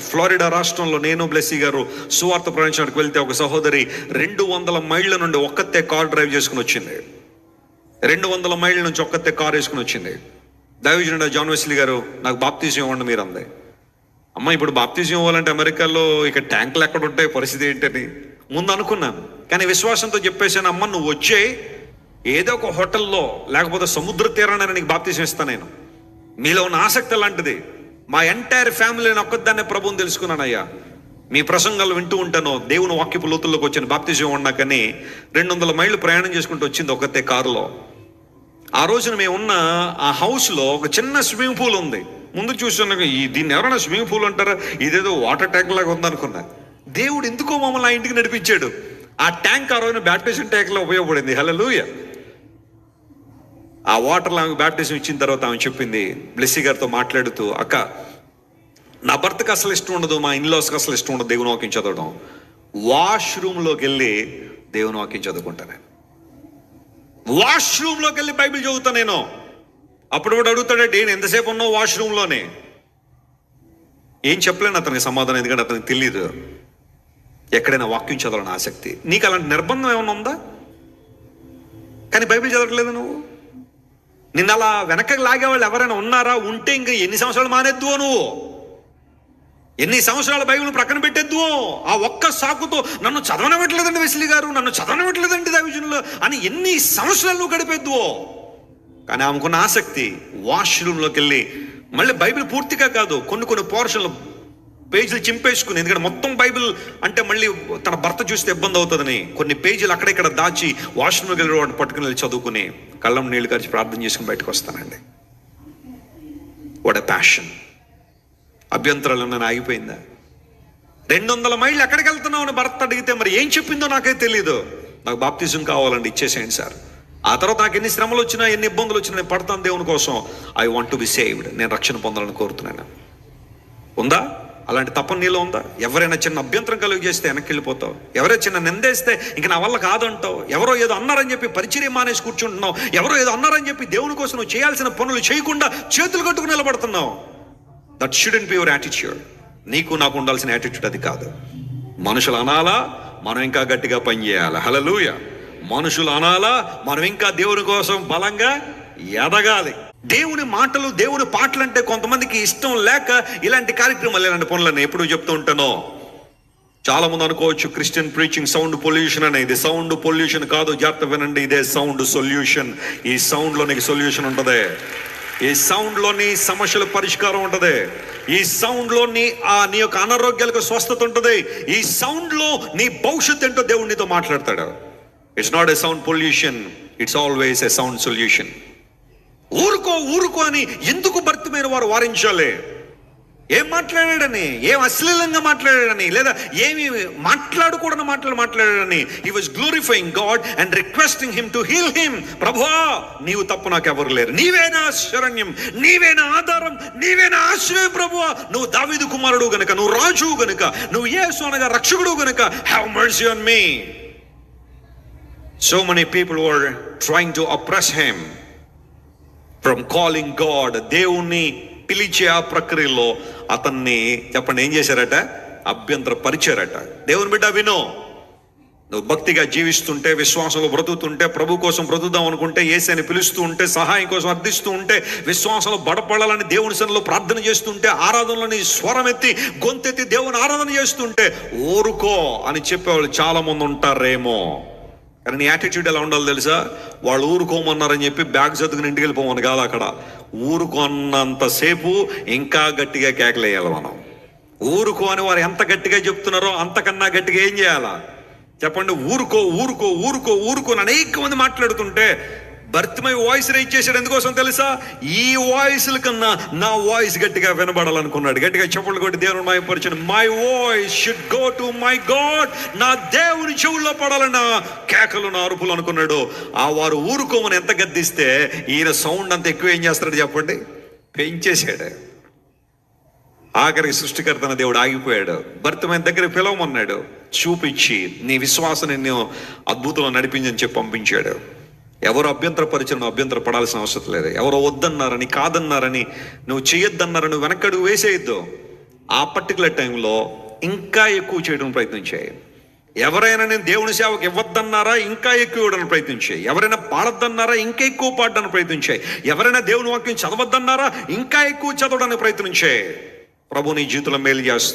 Florida రాష్ట్రంలో నేను బ్లెస్సీ గారు సువార్త ప్రయాణించడానికి వెళ్తే ఒక సహోదరి రెండు వందల మైళ్ళ నుండి ఒక్కతే కార్ డ్రైవ్ చేసుకుని వచ్చింది. రెండు వందల మైళ్ళ నుంచి ఒక్కతే కార్ వేసుకుని వచ్చింది. దైవజనుడు జాన్ వెస్లీ గారు నాకు బాప్తీసం ఇవ్వండి మీరు అంది. అమ్మ ఇప్పుడు బాప్తీసం ఇవ్వాలంటే అమెరికాలో ఇక ట్యాంకులు ఎక్కడ ఉంటాయి? పరిస్థితి ఏంటని ముందు అనుకున్నాను. కానీ విశ్వాసంతో చెప్పేసాను అమ్మ నువ్వు వచ్చే ఏదో ఒక హోటల్లో లేకపోతే సముద్ర తీరాన నీకు బాప్తీసం ఇస్తాను నేను. మీలో ఉన్న ఆసక్తి అలాంటిది మా ఎంటైర్ ఫ్యామిలీని ఒక్కదాన్నే ప్రభువుని తెలుసుకున్నానయ్యా. మీ ప్రసంగాలు వింటూ ఉంటాను. దేవుని వాక్యపు లోతుల్లోకి వచ్చిన బాప్తిజం ఉన్నాకని రెండు వందల మైళ్ళు ప్రయాణం చేసుకుంటూ వచ్చింది ఒకతే కారులో. ఆ రోజున మేము ఉన్న ఆ హౌస్లో ఒక చిన్న స్విమ్మింగ్ పూల్ ఉంది. ముందు చూస్తున్నా ఈ దీన్ని ఎవరైనా స్విమ్మింగ్ పూల్ అంటారా? ఇదేదో వాటర్ ట్యాంక్ లాగా ఉందనుకున్నా. దేవుడు ఎందుకో మమ్మల్ని ఆ ఇంటికి నడిపించాడు? ఆ ట్యాంక్ ఆ రోజున బ్యాప్టిజం ట్యాంక్లో ఉపయోగపడింది. హలో ఆ వాటర్లో ఆమెకు బ్యాప్టిజం ఇచ్చిన తర్వాత ఆమె చెప్పింది బ్లెస్సీ గారితో మాట్లాడుతూ అక్క నా భర్తకు అసలు ఇష్టం ఉండదు మా ఇన్లాస్కి అసలు ఇష్టం ఉండదు దేవుని వాక్యం చదవడం. వాష్రూమ్లోకి వెళ్ళి దేవుని వాక్యం చదువుకుంటా నేను. వాష్రూమ్లోకి వెళ్ళి బైబిల్ చదువుతా నేను. అప్పుడు కూడా అడుగుతాడే నేను ఎంతసేపు ఉన్నావు వాష్రూమ్లోనే ఏం చెప్పలేను అతనికి సమాధానం ఎందుకంటే అతనికి తెలియదు ఎక్కడైనా వాక్యం చదవాలని ఆసక్తి. నీకు అలాంటి నిర్బంధం ఏమైనా ఉందా? కానీ బైబిల్ చదవట్లేదు నువ్వు? నిన్న అలా వెనకకి లాగే వాళ్ళు ఎవరైనా ఉన్నారా? ఉంటే ఇంక ఎన్ని సంవత్సరాలు మానేద్దువో నువ్వు? ఎన్ని సంవత్సరాల బైబిల్ ప్రక్కన పెట్టేద్దు ఆ ఒక్క సాకుతో నన్ను చదవనివ్వట్లేదండి వెస్లీ గారు నన్ను చదవనివ్వట్లేదండి దైవజనులు అని ఎన్ని సంవత్సరాలు నువ్వు గడిపేద్దువో? కానీ ఆమెకున్న ఆసక్తి వాష్రూమ్లోకి వెళ్ళి మళ్ళీ బైబిల్ పూర్తిగా కాదు కొన్ని కొన్ని పోర్షన్లు పేజీలు చింపేసుకుని ఎందుకంటే మొత్తం బైబిల్ అంటే మళ్ళీ తన భర్త చూస్తే ఇబ్బంది అవుతుందని కొన్ని పేజీలు అక్కడిక్కడ దాచి వాష్రూమ్కి వెళ్ళి వాడిని పట్టుకుని వెళ్ళి చదువుకుని. కళ్ళం నీళ్ళు కరిచి ప్రార్థన చేసుకుని బయటకు వస్తానండి. వాట్ ప్యాషన్ అభ్యంతరాలు నేను ఆగిపోయిందా? రెండు వందల మైళ్ళు ఎక్కడికి వెళ్తున్నావు అని భర్త అడిగితే మరి ఏం చెప్పిందో నాకే తెలియదు నాకు బాప్తిజం కావాలండి ఇచ్చేసేయండి సార్. ఆ తర్వాత నాకు ఎన్ని శ్రమలు వచ్చినా ఎన్ని ఇబ్బందులు వచ్చినా నేను పడతాను దేవుని కోసం. I want to be saved నేను రక్షణ పొందాలని కోరుతున్నాను. ఉందా? అలాంటి తప్పని నీలో ఉందా? ఎవరైనా చిన్న అభ్యంతరం కలుగు చేస్తే వెనక్కి వెళ్ళిపోతావు ఎవరైనా చిన్న నిందేస్తే ఇంక నా వల్ల కాదంటావు. ఎవరో ఏదో అన్నారని చెప్పి పరిచర్య మానేసి కూర్చుంటున్నావు. ఎవరో ఏదో అన్నారని చెప్పి దేవుని కోసం నువ్వు చేయాల్సిన పనులు చేయకుండా చేతులు కట్టుకుని నిలబడుతున్నావు. That shouldn't be your attitude నీకు నాకు ఉండాల్సిన యాటిట్యూడ్ అది కాదు. మనుషులు అనాలా మనం ఇంకా గట్టిగా పనిచేయాలి హలలుయ మనుషులు అనాలా మనం ఇంకా దేవుని కోసం బలంగా ఎదగాలి. దేవుని మాటలు దేవుని పాటలు అంటే కొంతమందికి ఇష్టం లేక ఇలాంటి కార్యక్రమాలు ఇలాంటి పనులను ఎప్పుడు చెప్తూ ఉంటానో. చాలా మంది అనుకోవచ్చు క్రిస్టియన్ ప్రీచింగ్ సౌండ్ పొల్యూషన్ అనే ఇది సౌండ్ పొల్యూషన్ కాదు జాగ్రత్త వినండి ఇదే సౌండ్ సొల్యూషన్. ఈ సౌండ్లో నీకు సొల్యూషన్ ఉంటుంది. ఈ సౌండ్లోని సమస్యల పరిష్కారం ఉంటుంది. ఈ సౌండ్లో నీ ఆ నీ యొక్క అనారోగ్యాలకు స్వస్థత ఉంటుంది. ఈ సౌండ్లో నీ భవిష్యత్ ఏంటో దేవుడు నీతో మాట్లాడతాడు. It's not a sound pollution it's always a sound solution ఊరుకో ఊరుకో అని ఎందుకు భర్తమైన వారు వారించాలి? ఏం మాట్లాడాడని? ఏం అశ్లీలంగా మాట్లాడాడని? లేదా ఏమి మాట్లాడకూడని మాటలు మాట్లాడాడని? He was glorifying God and requesting him to heal him ప్రభా నీవు తప్పు నాకు ఎవరు లేరు. నీవేనా శరణ్యం? నీవేనా ఆధారం? నీవేనా ఆశ్రయం ప్రభువా? నువ్వు దావిదు కుమారుడు గనుక నువ్వు రాజు గనుక నువ్వు ఏ అనగా రక్షకుడు గనుక have mercy on me so many people were trying to oppress him from calling God దేవుణ్ణి పిలిచే ఆ ప్రక్రియలో అతన్ని చెప్పండి ఏం చేశారట? అభ్యంతర పరిచారట. దేవుని బిడ్డ వినో. నువ్వు భక్తిగా జీవిస్తుంటే విశ్వాసంలో బ్రతుకుతుంటే ప్రభు కోసం బ్రతుకుదాం అనుకుంటే ఏసని పిలుస్తూ ఉంటే సహాయం కోసం అర్థిస్తూ ఉంటే విశ్వాసంలో బడపడాలని దేవుని సన్నిలో ప్రార్థన చేస్తుంటే ఆరాధనలోని స్వరం ఎత్తి గొంతెత్తి దేవుని ఆరాధన చేస్తుంటే ఊరుకో అని చెప్పేవాళ్ళు చాలా మంది ఉంటారేమో. కానీ నీ యాటిట్యూడ్ ఎలా ఉండాలో తెలుసా? వాళ్ళు ఊరుకోమన్నారని చెప్పి బ్యాగ్ చదువుకుని ఇంటికి వెళ్ళిపోమని కాదు అక్కడ. ఊరుకున్నంతసేపు ఇంకా గట్టిగా కేకలేయాలి మనం. ఊరుకో అని వారు ఎంత గట్టిగా చెప్తున్నారో అంతకన్నా గట్టిగా ఏం చేయాలా? చెప్పండి ఊరుకో ఊరుకో ఊరుకో ఊరుకో అనేక మంది మాట్లాడుతుంటే భర్తమై వాయిస్ రైజ్ చేశాడు ఎందుకోసం తెలుసా? ఈ వాయిస్ల కన్నా నా వాయిస్ గట్టిగా వినబడాలనుకున్నాడు. గట్టిగా చెప్పులు కొట్టి దేవుని మాయపరిచిన my voice should go to my God నా దేవుని చెవుల్లో పడాలన్న కేకలు నా అరుపులు అనుకున్నాడు. ఆ వారు ఊరుకోమని ఎంత గద్దిస్తే ఈయన సౌండ్ అంత ఎక్కువ ఏం చేస్తాడు చెప్పండి? పెంచేశాడు. ఆఖరికి సృష్టికర్తన దేవుడు ఆగిపోయాడు. భర్తమైన దగ్గర పిలవమన్నాడు. చూపించి నీ విశ్వాసం నిన్ను అద్భుతంలో నడిపించని చెప్పి పంపించాడు. ఎవరు అభ్యంతరపరిచిన నువ్వు అభ్యంతర పడాల్సిన అవసరం లేదు. ఎవరో వద్దన్నారని కాదన్నారని నువ్వు చేయొద్దన్నారని నువ్వు వెనకడుగు వేసేయద్దు. ఆ పర్టికులర్ టైంలో ఇంకా ఎక్కువ చేయడం ప్రయత్నించాయి ఎవరైనా నేను దేవుని సేవకు ఇవ్వద్దన్నారా ఇంకా ఎక్కువ ఇవ్వడానికి ప్రయత్నించే ఎవరైనా పాడొద్దన్నారా ఇంకా ఎక్కువ పాడడానికి ప్రయత్నించాయి ఎవరైనా దేవుని వాక్యం చదవద్దన్నారా ఇంకా ఎక్కువ చదవడానికి ప్రయత్నించాయి ప్రభు నీ జీవితంలో మేలు చేస్తుంది